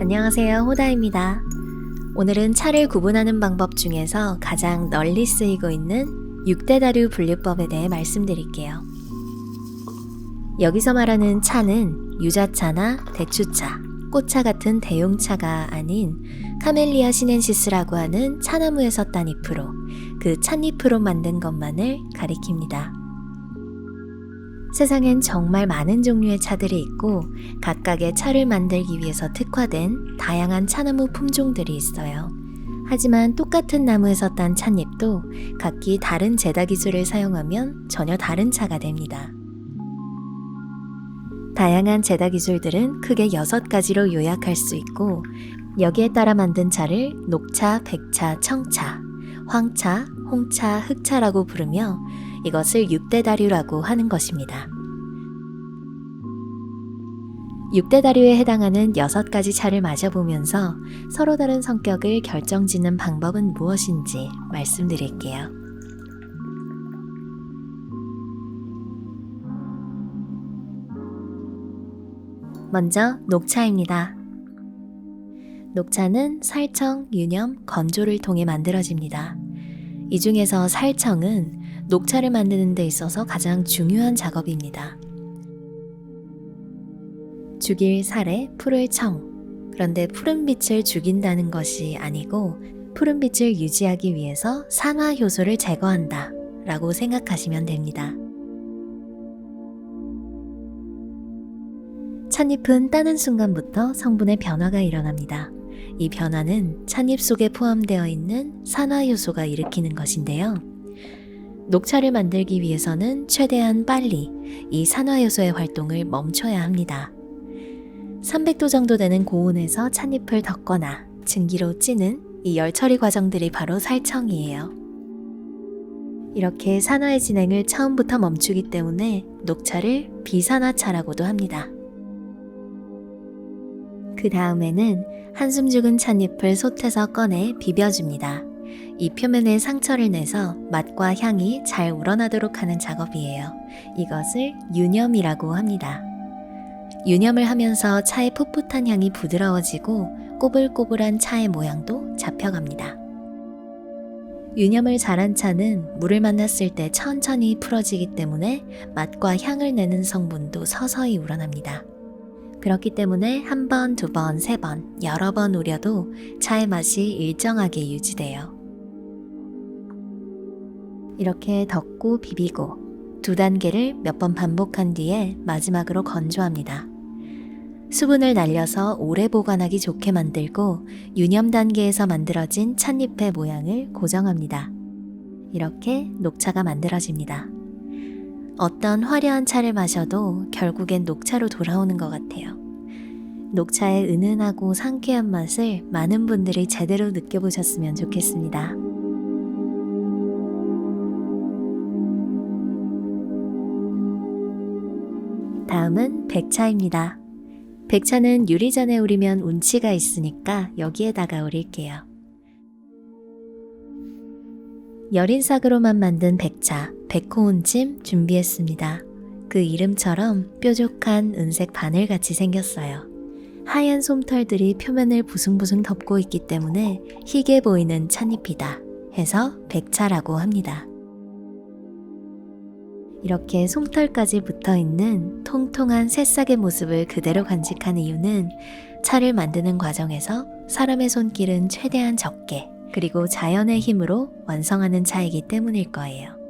안녕하세요. 호다입니다. 오늘은 차를 구분하는 방법 중에서 가장 널리 쓰이고 있는 6대 다류 분류법에 대해 말씀드릴게요. 여기서 말하는 차는 유자차나 대추차, 꽃차 같은 대용차가 아닌 카멜리아 시넨시스라고 하는 차나무에서 딴 잎으로 그 찻잎으로 만든 것만을 가리킵니다. 세상엔 정말 많은 종류의 차들이 있고 각각의 차를 만들기 위해서 특화된 다양한 차나무 품종들이 있어요. 하지만 똑같은 나무에서 딴 찻잎도 각기 다른 제다 기술을 사용하면 전혀 다른 차가 됩니다. 다양한 제다 기술들은 크게 6가지로 요약할 수 있고 여기에 따라 만든 차를 녹차, 백차, 청차, 황차, 홍차, 흑차라고 부르며 이것을 6대 다류라고 하는 것입니다. 6대 다류에 해당하는 6가지 차를 마셔보면서 서로 다른 성격을 결정짓는 방법은 무엇인지 말씀드릴게요. 먼저 녹차입니다. 녹차는 살청, 유념, 건조를 통해 만들어집니다. 이 중에서 살청은 녹차를 만드는 데 있어서 가장 중요한 작업입니다. 죽일 살에 풀을 청. 그런데 푸른 빛을 죽인다는 것이 아니고 푸른 빛을 유지하기 위해서 산화 효소를 제거한다. 라고 생각하시면 됩니다. 찻잎은 따는 순간부터 성분의 변화가 일어납니다. 이 변화는 찻잎 속에 포함되어 있는 산화 효소가 일으키는 것인데요. 녹차를 만들기 위해서는 최대한 빨리 이 산화 요소의 활동을 멈춰야 합니다. 300도 정도 되는 고온에서 찻잎을 덮거나 증기로 찌는 이 열 처리 과정들이 바로 살청이에요. 이렇게 산화의 진행을 처음부터 멈추기 때문에 녹차를 비산화차라고도 합니다. 그 다음에는 한숨 죽은 찻잎을 솥에서 꺼내 비벼줍니다. 이 표면에 상처를 내서 맛과 향이 잘 우러나도록 하는 작업이에요. 이것을 유념이라고 합니다. 유념을 하면서 차의 풋풋한 향이 부드러워지고 꼬불꼬불한 차의 모양도 잡혀갑니다. 유념을 잘한 차는 물을 만났을 때 천천히 풀어지기 때문에 맛과 향을 내는 성분도 서서히 우러납니다. 그렇기 때문에 한 번, 두 번, 세 번, 여러 번 우려도 차의 맛이 일정하게 유지돼요. 이렇게 덮고 비비고 두 단계를 몇 번 반복한 뒤에 마지막으로 건조합니다. 수분을 날려서 오래 보관하기 좋게 만들고 유념 단계에서 만들어진 찻잎의 모양을 고정합니다. 이렇게 녹차가 만들어집니다. 어떤 화려한 차를 마셔도 결국엔 녹차로 돌아오는 것 같아요. 녹차의 은은하고 상쾌한 맛을 많은 분들이 제대로 느껴보셨으면 좋겠습니다. 다음은 백차입니다. 백차는 유리잔에 우리면 운치가 있으니까 여기에다가 우릴게요. 여린 싹으로만 만든 백차, 백호운찜 준비했습니다. 그 이름처럼 뾰족한 은색 바늘같이 생겼어요. 하얀 솜털들이 표면을 부숭부숭 덮고 있기 때문에 희게 보이는 찻잎이다 해서 백차라고 합니다. 이렇게 솜털까지 붙어 있는 통통한 새싹의 모습을 그대로 간직한 이유는 차를 만드는 과정에서 사람의 손길은 최대한 적게 그리고 자연의 힘으로 완성하는 차이기 때문일 거예요.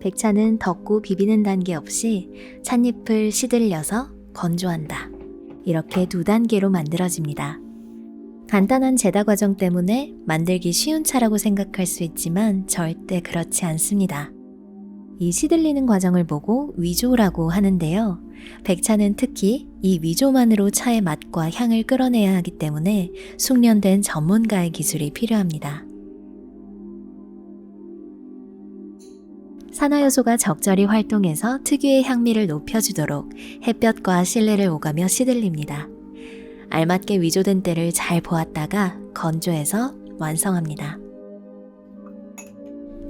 백차는 덮고 비비는 단계 없이 찻잎을 시들려서 건조한다. 이렇게 두 단계로 만들어집니다. 간단한 제다 과정 때문에 만들기 쉬운 차라고 생각할 수 있지만 절대 그렇지 않습니다. 이 시들리는 과정을 보고 위조라고 하는데요. 백차는 특히 이 위조만으로 차의 맛과 향을 끌어내야 하기 때문에 숙련된 전문가의 기술이 필요합니다. 산화요소가 적절히 활동해서 특유의 향미를 높여주도록 햇볕과 실내를 오가며 시들립니다. 알맞게 위조된 때를 잘 보았다가 건조해서 완성합니다.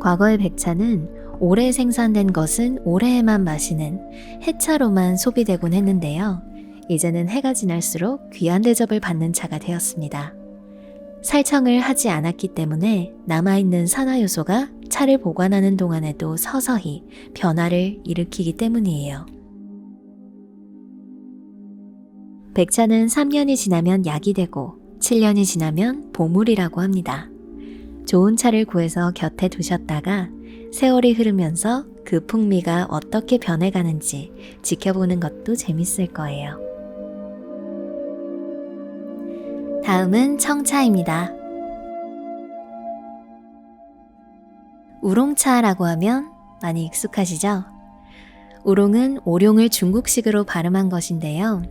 과거의 백차는 오래 생산된 것은 올해에만 마시는 해차로만 소비되곤 했는데요. 이제는 해가 지날수록 귀한 대접을 받는 차가 되었습니다. 살청을 하지 않았기 때문에 남아있는 산화 요소가 차를 보관하는 동안에도 서서히 변화를 일으키기 때문이에요. 백차는 3년이 지나면 약이 되고 7년이 지나면 보물이라고 합니다. 좋은 차를 구해서 곁에 두셨다가 세월이 흐르면서 그 풍미가 어떻게 변해가는지 지켜보는 것도 재밌을 거예요. 다음은 청차입니다. 우롱차라고 하면 많이 익숙하시죠? 우롱은 오룡을 중국식으로 발음한 것인데요.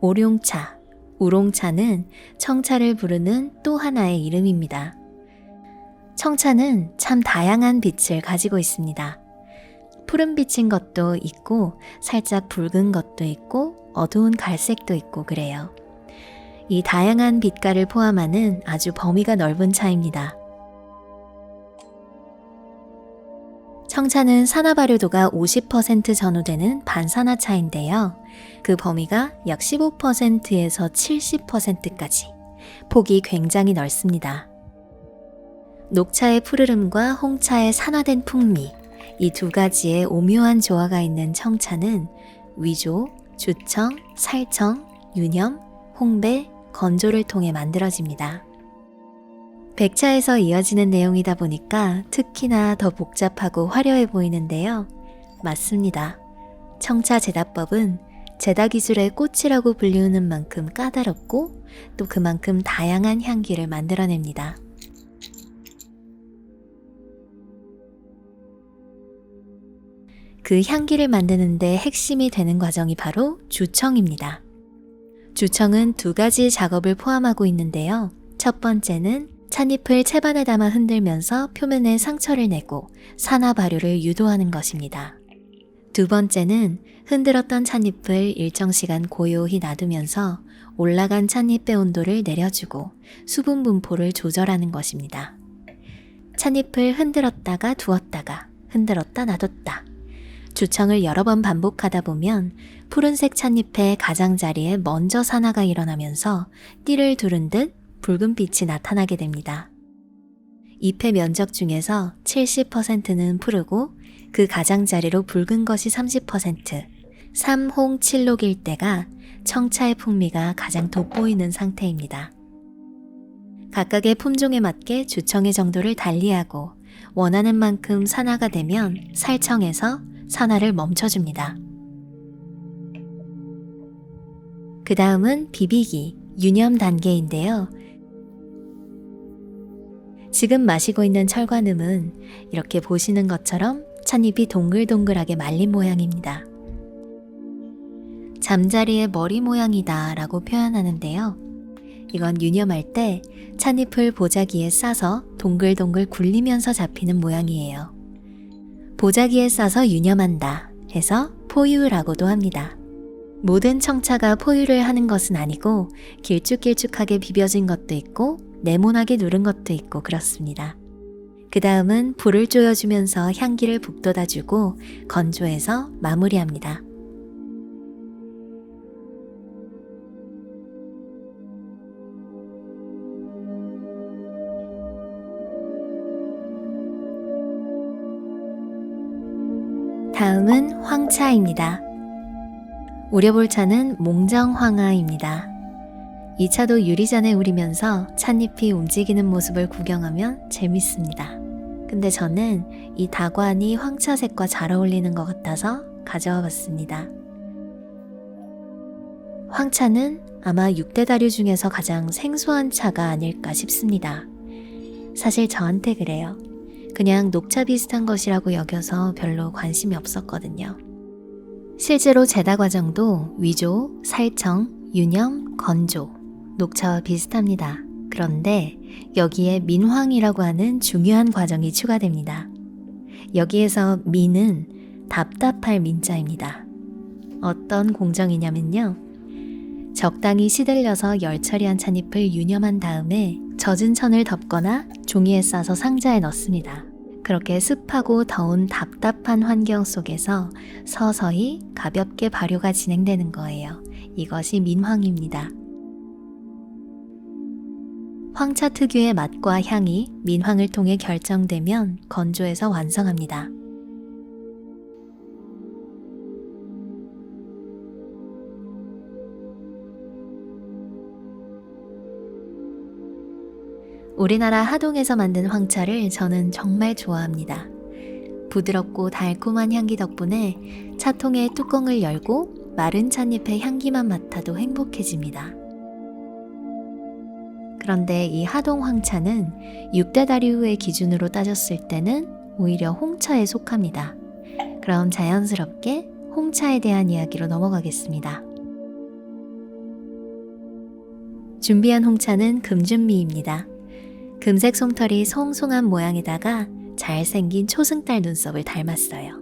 오룡차, 우롱차는 청차를 부르는 또 하나의 이름입니다. 청차는 참 다양한 빛을 가지고 있습니다. 푸른 빛인 것도 있고, 살짝 붉은 것도 있고, 어두운 갈색도 있고 그래요. 이 다양한 빛깔을 포함하는 아주 범위가 넓은 차입니다. 청차는 산화 발효도가 50% 전후되는 반산화차인데요. 그 범위가 약 15%에서 70%까지 폭이 굉장히 넓습니다. 녹차의 푸르름과 홍차의 산화된 풍미, 이 두 가지의 오묘한 조화가 있는 청차는 위조, 주청, 살청, 유념, 홍배, 건조를 통해 만들어집니다. 백차에서 이어지는 내용이다 보니까 특히나 더 복잡하고 화려해 보이는데요. 맞습니다. 청차 제다법은 제다 기술의 꽃이라고 불리우는 만큼 까다롭고 또 그만큼 다양한 향기를 만들어냅니다. 그 향기를 만드는데 핵심이 되는 과정이 바로 주청입니다. 주청은 두 가지 작업을 포함하고 있는데요. 첫 번째는 찻잎을 채반에 담아 흔들면서 표면에 상처를 내고 산화 발효를 유도하는 것입니다. 두 번째는 흔들었던 찻잎을 일정 시간 고요히 놔두면서 올라간 찻잎의 온도를 내려주고 수분 분포를 조절하는 것입니다. 찻잎을 흔들었다가 두었다가 흔들었다 놔뒀다. 주청을 여러 번 반복하다 보면 푸른색 찻잎의 가장자리에 먼저 산화가 일어나면서 띠를 두른 듯 붉은 빛이 나타나게 됩니다. 잎의 면적 중에서 70%는 푸르고 그 가장자리로 붉은 것이 30%, 3홍 7녹일 때가 청차의 풍미가 가장 돋보이는 상태입니다. 각각의 품종에 맞게 주청의 정도를 달리하고 원하는 만큼 산화가 되면 살청에서 산화를 멈춰줍니다. 그 다음은 비비기, 유념 단계인데요. 지금 마시고 있는 철관음은 이렇게 보시는 것처럼 찻잎이 동글동글하게 말린 모양입니다. 잠자리의 머리 모양이다 라고 표현하는데요. 이건 유념할 때 찻잎을 보자기에 싸서 동글동글 굴리면서 잡히는 모양이에요. 보자기에 싸서 유념한다 해서 포유라고도 합니다. 모든 청차가 포유를 하는 것은 아니고 길쭉길쭉하게 비벼진 것도 있고 네모나게 누른 것도 있고 그렇습니다. 그 다음은 불을 조여주면서 향기를 북돋아주고 건조해서 마무리합니다. 다음은 황차입니다. 우려볼 차는 몽정황아입니다. 이 차도 유리잔에 우리면서 찻잎이 움직이는 모습을 구경하면 재밌습니다. 근데 저는 이 다관이 황차색과 잘 어울리는 것 같아서 가져와 봤습니다. 황차는 아마 6대 다류 중에서 가장 생소한 차가 아닐까 싶습니다. 사실 저한테 그래요. 그냥 녹차 비슷한 것이라고 여겨서 별로 관심이 없었거든요. 실제로 제다 과정도 위조, 살청, 유념, 건조, 녹차와 비슷합니다. 그런데 여기에 민황이라고 하는 중요한 과정이 추가됩니다. 여기에서 민은 답답할 민자입니다. 어떤 공정이냐면요. 적당히 시들려서 열 처리한 찻잎을 유념한 다음에 젖은 천을 덮거나 종이에 싸서 상자에 넣습니다. 그렇게 습하고 더운 답답한 환경 속에서 서서히 가볍게 발효가 진행되는 거예요. 이것이 민황입니다. 황차 특유의 맛과 향이 민황을 통해 결정되면 건조해서 완성합니다. 우리나라 하동에서 만든 황차를 저는 정말 좋아합니다. 부드럽고 달콤한 향기 덕분에 차통의 뚜껑을 열고 마른 찻잎의 향기만 맡아도 행복해집니다. 그런데 이 하동 황차는 6대 다류의 기준으로 따졌을 때는 오히려 홍차에 속합니다. 그럼 자연스럽게 홍차에 대한 이야기로 넘어가겠습니다. 준비한 홍차는 금준미입니다. 금색 솜털이 송송한 모양에다가 잘생긴 초승달 눈썹을 닮았어요.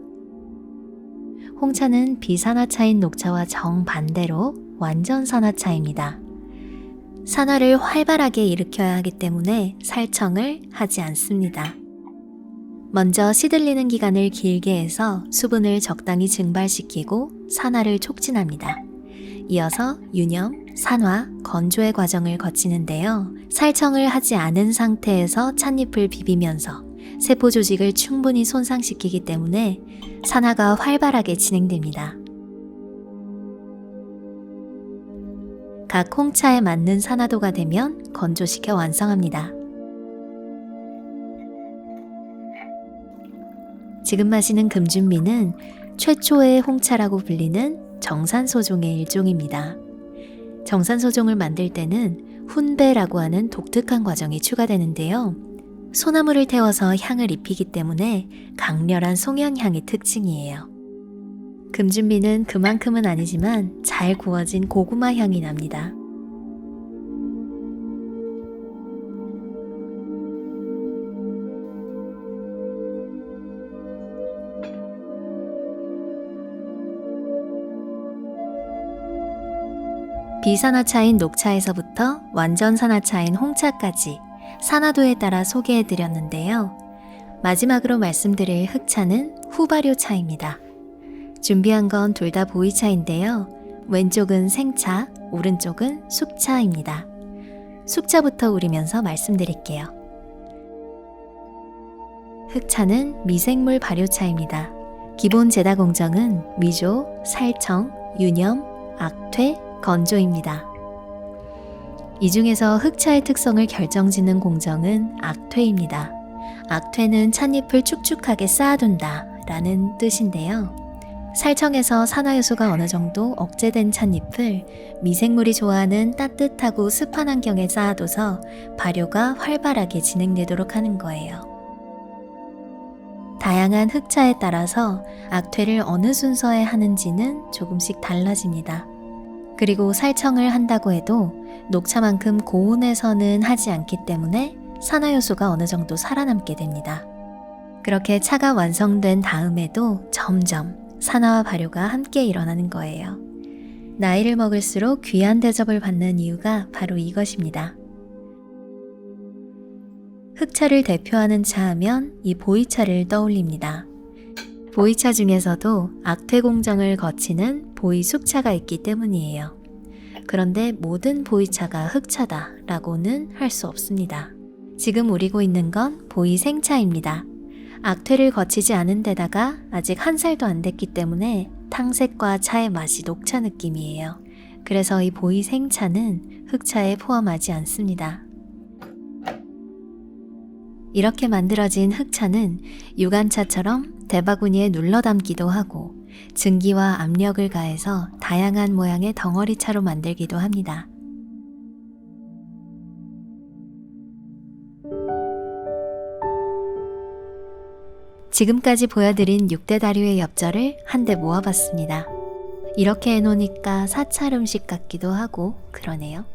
홍차는 비산화차인 녹차와 정반대로 완전 산화차입니다. 산화를 활발하게 일으켜야 하기 때문에 살청을 하지 않습니다. 먼저 시들리는 기간을 길게 해서 수분을 적당히 증발시키고 산화를 촉진합니다. 이어서 유념, 산화, 건조의 과정을 거치는데요. 살청을 하지 않은 상태에서 찻잎을 비비면서 세포 조직을 충분히 손상시키기 때문에 산화가 활발하게 진행됩니다. 각 홍차에 맞는 산화도가 되면 건조시켜 완성합니다. 지금 마시는 금준미는 최초의 홍차라고 불리는 정산소종의 일종입니다. 정산소종을 만들 때는 훈배라고 하는 독특한 과정이 추가되는데요. 소나무를 태워서 향을 입히기 때문에 강렬한 송연향이 특징이에요. 금준비는 그만큼은 아니지만 잘 구워진 고구마 향이 납니다. 비산화차인 녹차에서부터 완전 산화차인 홍차까지 산화도에 따라 소개해 드렸는데요. 마지막으로 말씀드릴 흑차는 후발효차입니다. 준비한 건 둘 다 보이차인데요. 왼쪽은 생차, 오른쪽은 숙차입니다. 숙차부터 우리면서 말씀드릴게요. 흑차는 미생물 발효차입니다. 기본 제다 공정은 위조, 살청, 유념, 악퇴, 건조입니다. 이 중에서 흑차의 특성을 결정짓는 공정은 악퇴입니다. 악퇴는 찻잎을 축축하게 쌓아둔다 라는 뜻인데요. 살청에서 산화효소가 어느 정도 억제된 찻잎을 미생물이 좋아하는 따뜻하고 습한 환경에 쌓아둬서 발효가 활발하게 진행되도록 하는 거예요. 다양한 흑차에 따라서 악퇴를 어느 순서에 하는지는 조금씩 달라집니다. 그리고 살청을 한다고 해도 녹차만큼 고온에서는 하지 않기 때문에 산화효소가 어느 정도 살아남게 됩니다. 그렇게 차가 완성된 다음에도 점점 산화와 발효가 함께 일어나는 거예요. 나이를 먹을수록 귀한 대접을 받는 이유가 바로 이것입니다. 흑차를 대표하는 차 하면 이 보이차를 떠올립니다. 보이차 중에서도 악퇴 공정을 거치는 보이 숙차가 있기 때문이에요. 그런데 모든 보이차가 흑차다 라고는 할 수 없습니다. 지금 우리고 있는 건 보이 생차입니다. 악퇴를 거치지 않은 데다가 아직 한 살도 안 됐기 때문에 탕색과 차의 맛이 녹차 느낌이에요. 그래서 이 보이 생차는 흑차에 포함하지 않습니다. 이렇게 만들어진 흑차는 유간차처럼 대바구니에 눌러 담기도 하고 증기와 압력을 가해서 다양한 모양의 덩어리 차로 만들기도 합니다. 지금까지 보여드린 6대 다류의 엽절을 한데 모아봤습니다. 이렇게 해놓으니까 사찰 음식 같기도 하고 그러네요.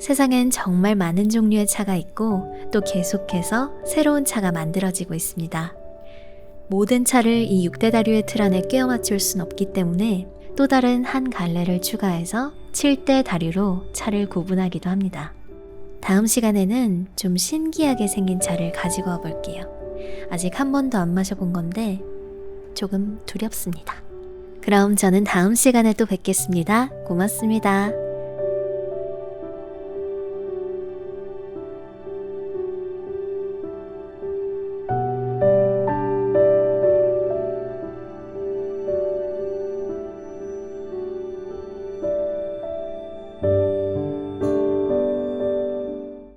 세상엔 정말 많은 종류의 차가 있고 또 계속해서 새로운 차가 만들어지고 있습니다. 모든 차를 이 6대 다류의 틀 안에 끼워 맞출 순 없기 때문에 또 다른 한 갈래를 추가해서 7대 다류로 차를 구분하기도 합니다. 다음 시간에는 좀 신기하게 생긴 차를 가지고 와 볼게요. 아직 한 번도 안 마셔본 건데 조금 두렵습니다. 그럼 저는 다음 시간에 또 뵙겠습니다. 고맙습니다.